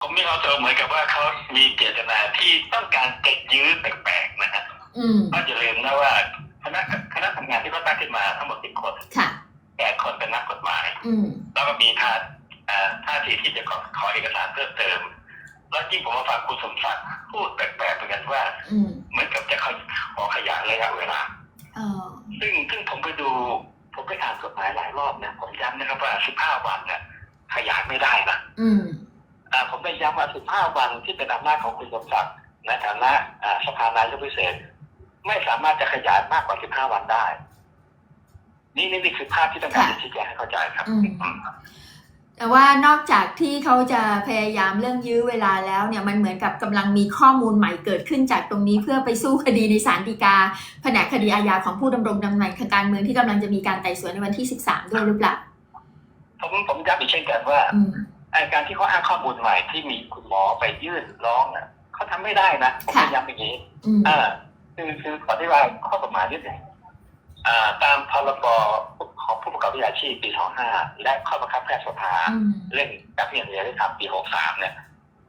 ผมมีความรู้สึกเหมือนกับว่าเขามีเจตนาที่ต้องการจะยื้อแปลกๆนะฮะอืมก็อย่าลืมนะว่าคณะคณะทำงานที่เขาตั้งขึ้นมาทั้งหมดสิบคนค่ะแปดคนเป็นนักกฎหมาย อืมแล้วก็มีท่าอ่าท่าทีที่จะขอขอเอกสารเพิ่มเติม แล้วยิ่งผมมาฟังคุณสมศักดิ์พูดแปลกๆเหมือนกันว่า อืมเหมือนกับจะขอขอขยายระยะเวลา เออซึ่งซึ่งผมไปดู ผมไปอ่านกฎหมายหลายรอบนะผมย้ำนะครับว่า 15 วันเนี่ยขยายไม่ได้นะ อืมอ่า ผมไปย้ำว่า 15 วันที่เป็นอำนาจของคุณสมศักดิ์ในฐานะอ่าสภานายกพิเศษ ไม่สามารถจะขยายมากกว่า 15 วันได้ นี่นี่นี่คือภาพที่ต้องการจะชี้แจงให้เข้าใจครับอืมอืมแต่ว่านอกจากที่เขาจะพยายามเรื่องยื้อเวลาแล้วเนี่ยมันเหมือนกับกำลังมีข้อมูลใหม่เกิดขึ้นจากตรงนี้เพื่อไปสู้คดีในศาลฎีกาแผนกคดีอาญาของผู้ดำรงตำแหน่งทางการเมืองที่กำลังจะมีการไต่สวนในวันที่ 13 ด้วยหรือเปล่าผมผมย้ำอีกเช่นกันว่าอืม ไอ้การที่เขาอ้างข้อมูลใหม่ที่มีคุณหมอไปยื่นร้องน่ะเขาทำไม่ได้นะผมค่ะพยายามอย่างนี้อืมอ่าคือคือขอที่ว่าข้อกฎหมายนิดหนึ่งอ่าตามพรบของผู้ประกอบวิชาชีพปี 25 และข้อบังคับแพทยสภาอืมเรื่องการเปลี่ยนเรียนได้ทำปี 63 เนี่ย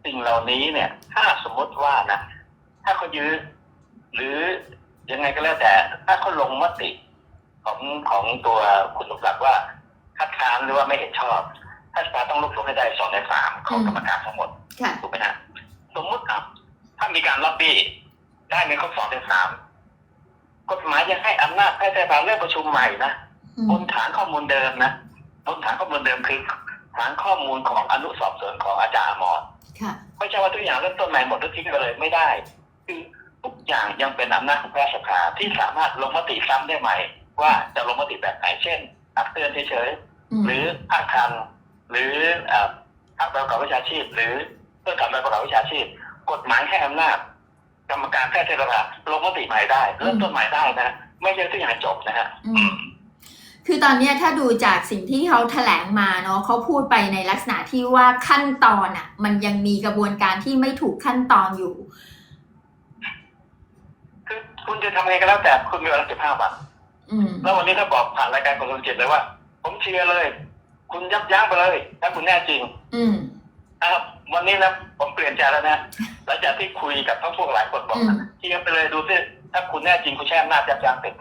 สิ่งเหล่านี้เนี่ย ถ้าสมมติว่านะ ถ้าเขายื้อหรือยังไงก็แล้วแต่ ถ้าเขาลงมติของของตัวคุณสมศักดิ์ว่าคัดค้านหรือว่าไม่เห็นชอบ ถ้าสภาต้องรวบรวมให้ได้สองในสามของกรรมการทั้งหมดค่ะถูกไหมฮะสมมุติครับถ้ามีการล็อบบี้ได้ไม่ครบสองในสามกฎหมายยังให้อำนาจแพทยสภาเรียกประชุมใหม่นะอืบมนฐานข้อมูลเดิมนะบนฐานข้อมูลเดิมคือฐานข้อมูลของอนุสอบสวนของอาจารย์อมรค่ะไม่ใช่ว่าทุกอย่างเริ่มต้นใหม่หมดแล้วทิ้งไปเลยไม่ได้ คือทุกอย่างยังเป็นอำนาจของแพทยสภาที่สามารถลงมติซ้ำได้ใหม่ ว่าจะลงมติแบบไหนเช่นตักเตือนเฉยๆอืมหรือภาคทัน หรือเอ่อภาคประกอบวิชาชีพ หรือเพื่อการประกอบวิชาชีพ กฎหมายให้อำนาจกรรมการแพทย์สภาลงมติใหม่ได้เริ่มต้นใหม่ได้นะ ไม่ใช่ทุกอย่างจบนะฮะอืมคือตอนเนี้ยถ้าดูจากสิ่งที่เขาแถลงมาเนาะเขาพูดไปในลักษณะที่ว่าขั้นตอนอะ มันยังมีกระบวนการที่ไม่ถูกขั้นตอนอยู่ คือคุณจะทำไงก็แล้วแต่คุณมีเวลาสิบห้าวันอืมแล้ววันนี้ถ้าบอกผ่านรายการกรมจิตเลยว่า ผมเชียร์เลย คุณยับยั้งไปเลย ถ้าคุณแน่จริง อืมนะครับ วันนี้นะผมเปลี่ยนใจแล้วนะหลังจากที่คุยกับทั้งพวกหลายคนบอกอืมเชียร์ไปเลยดูสิถ้าคุณแน่จริงคุณใช้อำนาจยับยั้งเป็น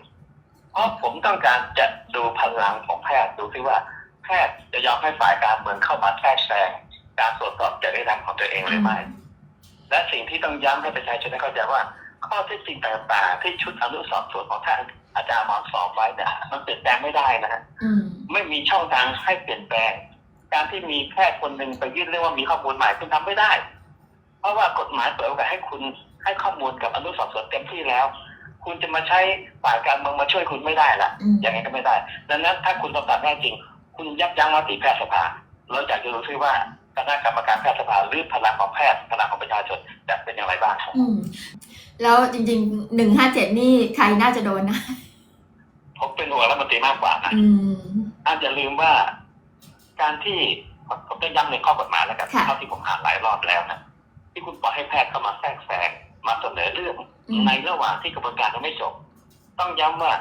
เพราะผมต้องการจะดูพลังของแพทย์ดูซิว่า แพทย์จะยอมให้ฝ่ายการเมืองเข้ามาแทรกแซงการตรวจสอบจริยธรรมของตัวเองหรือไม่และสิ่งที่ต้องย้ำให้ประชาชนได้เข้าใจว่า ข้อเท็จจริงต่างๆ ที่ชุดอนุสอบสวนของท่าน อาจารย์มอนสอบไว้เนี่ยมันเปลี่ยนแปลงไม่ได้นะฮะอืมไม่มีช่องทางให้เปลี่ยนแปลง การที่มีแพทย์คนหนึ่งไปยื่นเรื่องว่ามีข้อมูลใหม่คุณทำไม่ได้ เพราะว่ากฎหมายเปิดโอกาสให้คุณให้ข้อมูลกับอนุสอบสวนเต็มที่แล้ว คุณจะมาใช้ฝ่ายการเมืองมาช่วยคุณไม่ได้ละอืมอย่างไงก็ไม่ได้ ดังนั้นถ้าคุณต้องการแน่จริง คุณยับยั้งมติแพทยสภาเราอยากจะรู้ซิว่าคณะกรรมการแพทยสภาหรือพลังของแพทย์พลังของประชาชนจะเป็นอย่างไรบ้างครับอืม แล้วจริงๆหนึ่งห้าเจ็ดนี่ใครน่าจะโดนนะ ผมเป็นห่วงรัฐมนตรีมากกว่านะอืมอาจจะลืมว่า การที่ผมต้องย้ำในข้อกฎหมายแล้วกันค่ะ เท่าที่ผมอ่านหลายรอบแล้วนะที่คุณปล่อยให้แพทย์เข้ามาแทรกแซงมาเสนอเรื่อง อืมในระหว่างที่กระบวนการยังไม่จบ ต้องย้ำว่า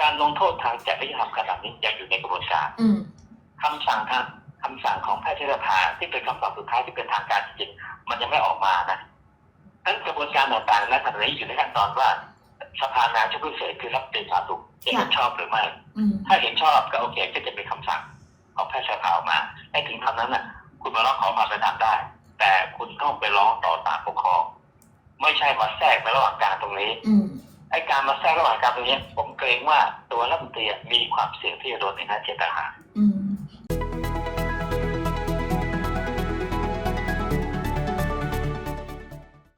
การลงโทษทางจริยธรรมขนาดนี้ยังอยู่ในกระบวนการอืมคำสั่งทางคำสั่งของแพทยสภาที่เป็นคำสั่งสุดท้ายที่เป็นทางการจริงๆมันยังไม่ออกมานะ ทั้งกระบวนการต่างๆและขณะนี้อยู่ในขั้นตอนว่าสภานายกพิเศษคือรับตีสาธารณสุขจะเห็นชอบหรือไม่อืมถ้าเห็นชอบก็โอเคก็จะเป็นคำสั่งของแพทยสภาออกมาให้ถึงคำนั้นน่ะ คุณมาร้องขอความเป็นธรรมได้ แต่คุณต้องไปร้องต่อศาลปกครองไม่ใช่มาแทรกในระหว่างการตรงนี้อืมไอ้การมาแทรกระหว่างการตรงนี้ ผมเกรงว่าตัวรัฐมนตรีมีความเสี่ยงที่จะโดนในหน้าเจตนาอืม